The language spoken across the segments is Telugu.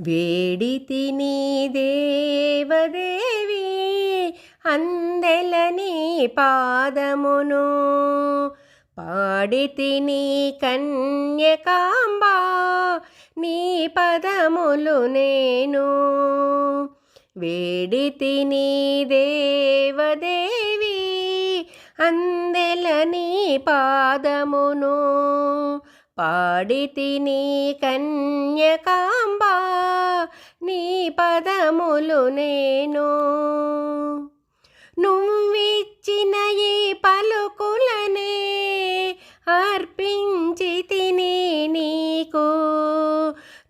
వేడి తిని దేవదేవి అందెలని పాదమును పాడి తిని కన్యకాంబా నీ పదములు నేను. వేడి తిని దేవదేవి అందెలని పాదమును పాడి తిని కన్యకాంబా నీ పదములు నేను. నువ్విచ్చిన ఈ పలుకులనే అర్పించి తిని నీకు.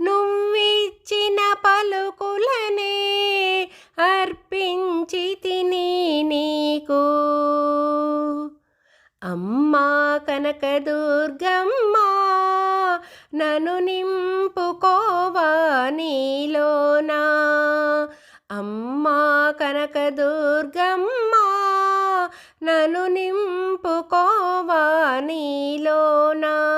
నువ్విచ్చిన పలుకులనే అర్పించి తిని నీకు. అమ్మా కనకదుర్గమ్మా నను నింపుకోవా నీలోనా? అమ్మా కనకదుర్గమ్మ నను నింపుకోవా నీలోనా?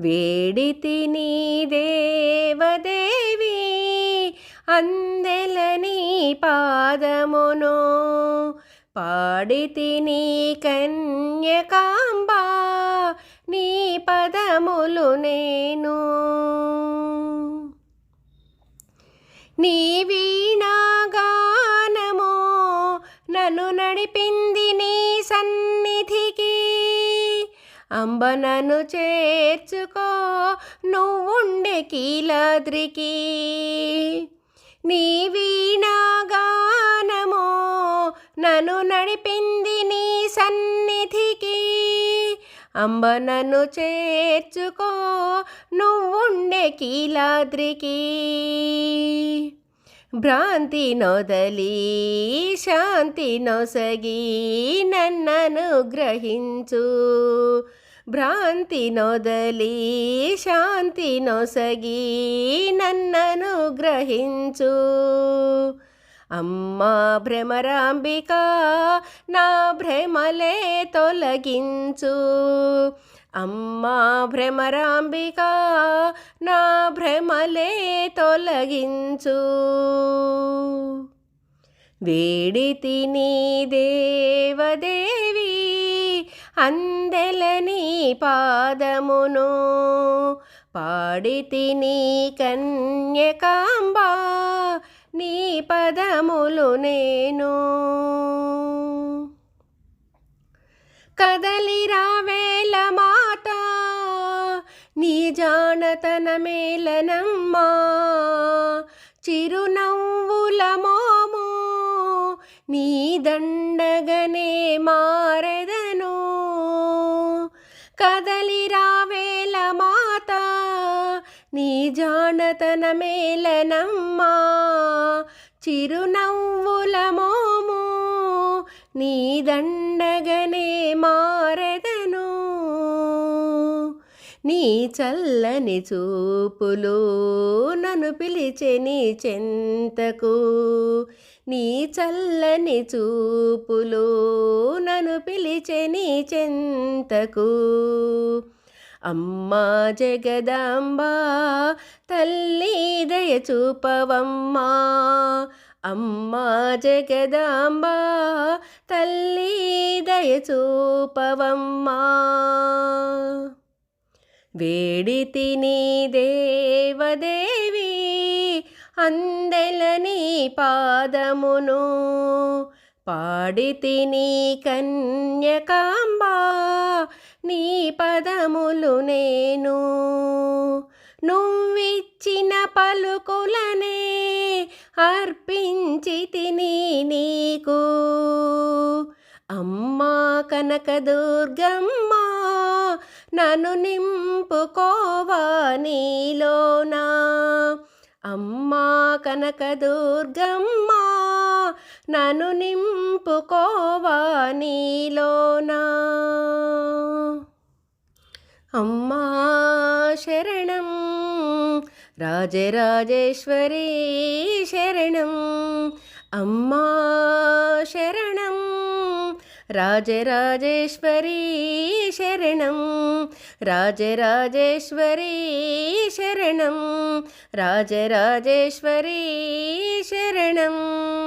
వేడితి నీ దేవదేవి అందెలని పాదమును. పాడితి నీ కన్యకాంబా పదములు నేను. నీ వీణాగానమో నన్ను నడిపింది నీ సన్నిధికి. అంబ నన్ను చేర్చుకో నువ్వుండే కీలాద్రికి. నీ వీణాగానమో నన్ను నడిపింది నీ సన్నిధికి. అంబనను చేర్చుకో నువ్వుండే కీలాద్రికి. భ్రాంతి నొదలి శాంతి నొసగి నన్నను గ్రహించు. భ్రాంతి నొదలి శాంతి నొసగి నన్నను గ్రహించు. అమ్మా భ్రమరాంబిక నా భ్రమలే తొలగించు. అమ్మా భ్రమరాంబిక నా భ్రమలే తొలగించు. వేడితి నీ దేవదేవి అందెలని పాదమును పాడితి నీ కన్యకాంబా నీ పదములు నేను కదలి రావేల మాట నీ జానతన మేలనమ్మా చిరునవ్వుల మోము నీ దండగనే మారెదను. కదలి రావేల నీ జానతన మేలనమ్మా చిరునవ్వుల మోము నీ దండగనే మారెదను. నీ చల్లని చూపులు నన్ను పిలిచే నీ చెంతకు నీ చల్లని చూపులు నన్ను పిలిచే నీ చెంతకు. అమ్మా జగదాంబా తల్లి దయ చూపవమ్మా. అమ్మా జగదాంబా తల్లి దయ చూపవమ్మా. వేడి తిని దేవదేవి అందెలని పాదమును. పాడి తిని కన్యకాంబా నీ పదములు నేను నువ్విచ్చిన పలుకులనే అర్పించి తిని నీకు. అమ్మా కనకదుర్గమ్మ నన్ను నింపుకోవా నీలోనా. అమ్మా కనకదుర్గమ్మ నన్ను నింపుకోవా నీలోనా. అమ్మా శరణం. రాజరాజేశ్వరీ శరణం. అమ్మా శరణం. రాజరాజేశ్వరీ శరణం. రాజరాజేశ్వరీ శరణం. రాజరాజేశ్వరీ శరణం.